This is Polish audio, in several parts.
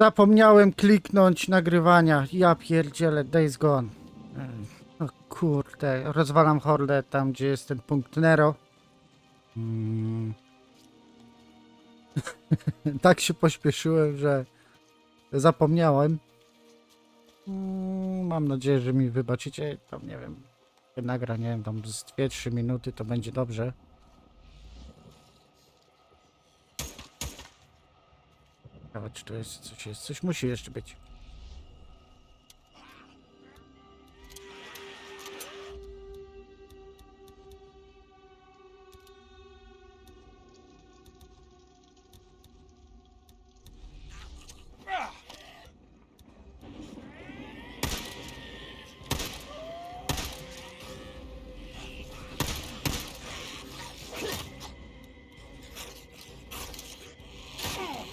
Zapomniałem kliknąć nagrywania. Ja pierdzielę, Days Gone. O kurde, rozwalam hordę tam, gdzie jest ten punkt Nero. Mm. tak się pośpieszyłem, że zapomniałem. Mm, Mam nadzieję, że mi wybaczycie. Tam nie wiem, nagra, nie tam z 2-3 minuty to będzie dobrze. Ciekawe, czy to jest coś jest. Coś musi jeszcze być.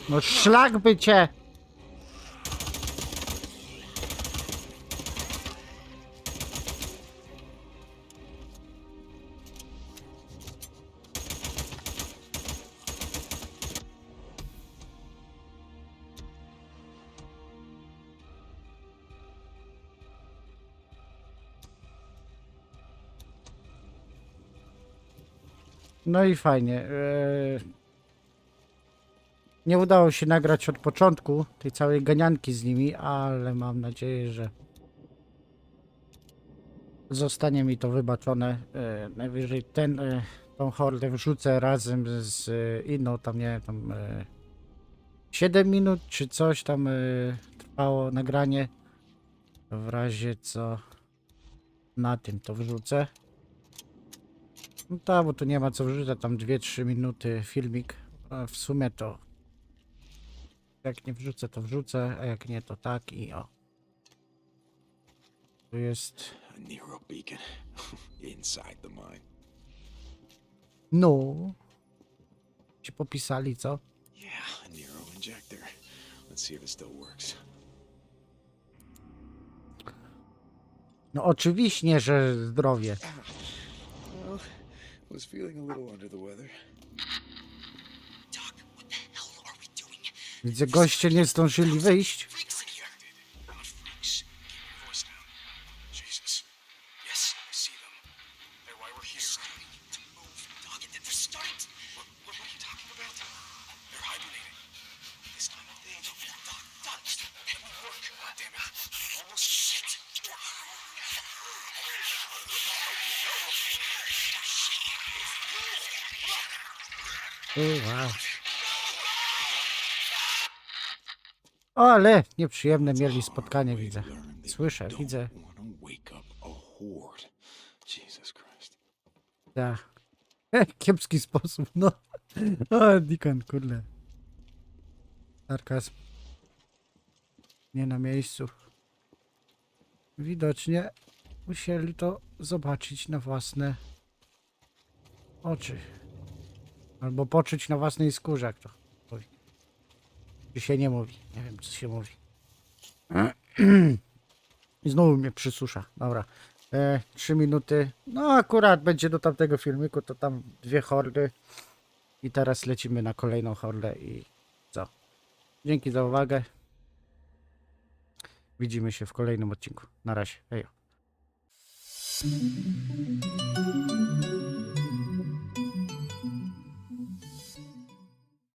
No szlak by cię! No i fajnie. Eee, nie udało się nagrać od początku tej całej ganianki z nimi, ale mam nadzieję, że zostanie mi to wybaczone. E, najwyżej ten, e, tą hordę wrzucę razem z e, inną, tam nie wiem, tam e, 7 minut czy coś tam e, trwało nagranie. W razie co na tym to wrzucę. No tak, bo tu nie ma co wrzucać, tam 2-3 minuty filmik. W sumie to jak nie wrzucę, to wrzucę, a jak nie, to tak i o. Tu jest. Nero beacon inside the mine. No. Ci popisali, co? Yeah, Nero injector. Let's see if it still works. No oczywiście, że zdrowie. Well, was feeling a little under the weather. Widzę, goście nie zdążyli wyjść. Freaks in here. Injected. Not freaks. Keep your voice down. Jesus. Yes, I see them. They're why we're here. Starting to move. Doc, they're starting to... What, what are you talking about? They're hibernating. This time of day. Doc, Doc, Doc. That won't work. God damn it. Almost shit. O, wow. O, ale nieprzyjemne mieli spotkanie, widzę. Słyszę, widzę. Tak. Kiepski sposób, no. O, Dikon, kurde. Sarkazm. Nie na miejscu. Widocznie musieli to zobaczyć na własne oczy. Albo poczuć na własnej skórze, jak to. Czy się nie mówi? Nie wiem, co się mówi. I znowu mnie przysusza. Dobra. E, trzy minuty. No akurat będzie do tamtego filmiku, to tam dwie hordy. I teraz lecimy na kolejną hordę i co? Dzięki za uwagę. Widzimy się w kolejnym odcinku. Na razie. Hejo.